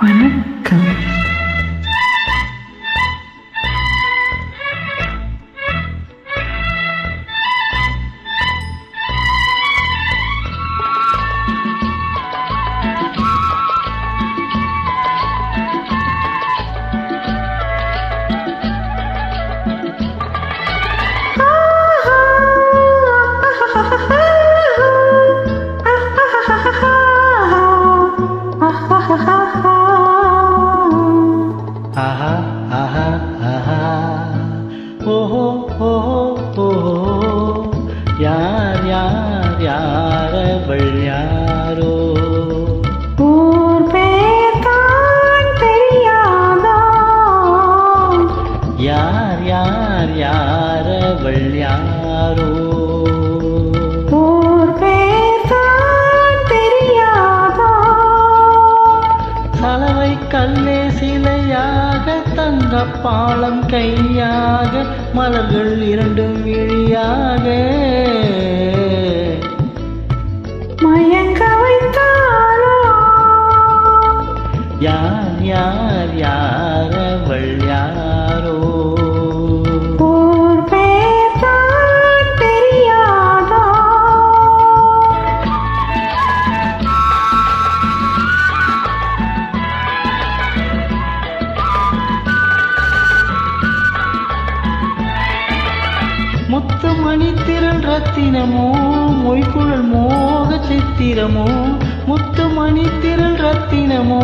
quần. யாரவள் யாரோ? சலவை கல்லே சிலையாக தங்க பாலம் கையாக மலர்கள் இரண்டும் விழியாக. மயங்க யார் யார் யாரவள் முத்து மணித்திரள் ரத்தினமோ மொய்குழல் மோக சித்திரமோ. முத்து மணித்திரள் ரத்தினமோ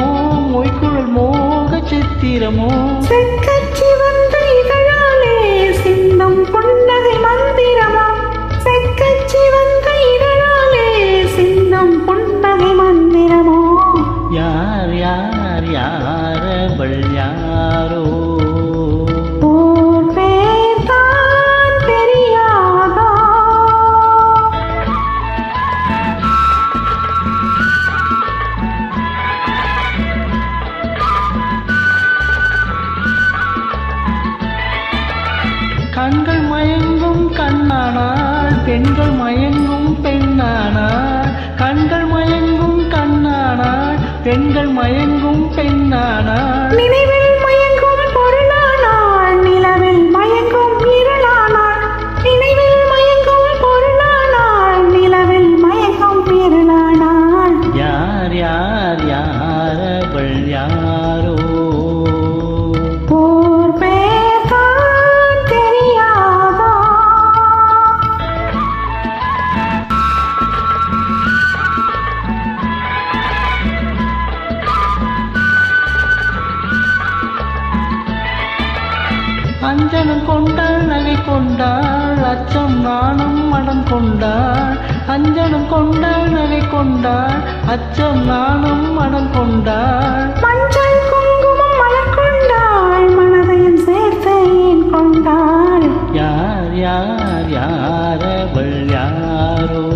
மொய்குழல் மோக சித்திரமோ. செக்கச்சி வந்த இதழாலே சிந்தும் புன்னகை மந்திரமா. செக்கச்சி வந்த இதழாலே சிந்தும் புன்னகை மந்திரமோ. யார் யார் யாரவள் யாரோ? மயங்கும் பெண்ணானாள். நினைவில் மயங்கும் பொருளானாள். நிலவில் மயங்கும் இருளானாள். நினைவில் மயங்கும் பொருளானாள். நிலவில் மயங்கும் இருளானாள். யார் யார் யாரவள் யாரோ? அஞ்சனம் கொண்டாள் நகை கொண்டாள் அச்சம் நாணம் மடம் கொண்டாள். அஞ்சனம் கொண்டாள் நகை கொண்டாள் அச்சம் நாணம் மடம் கொண்டாள். மஞ்சள் குங்குமம் மலர் கொண்டாள் மனதையும் சேர்த்து கொண்டாள்? யார் யார் யாரவள் யாரோ?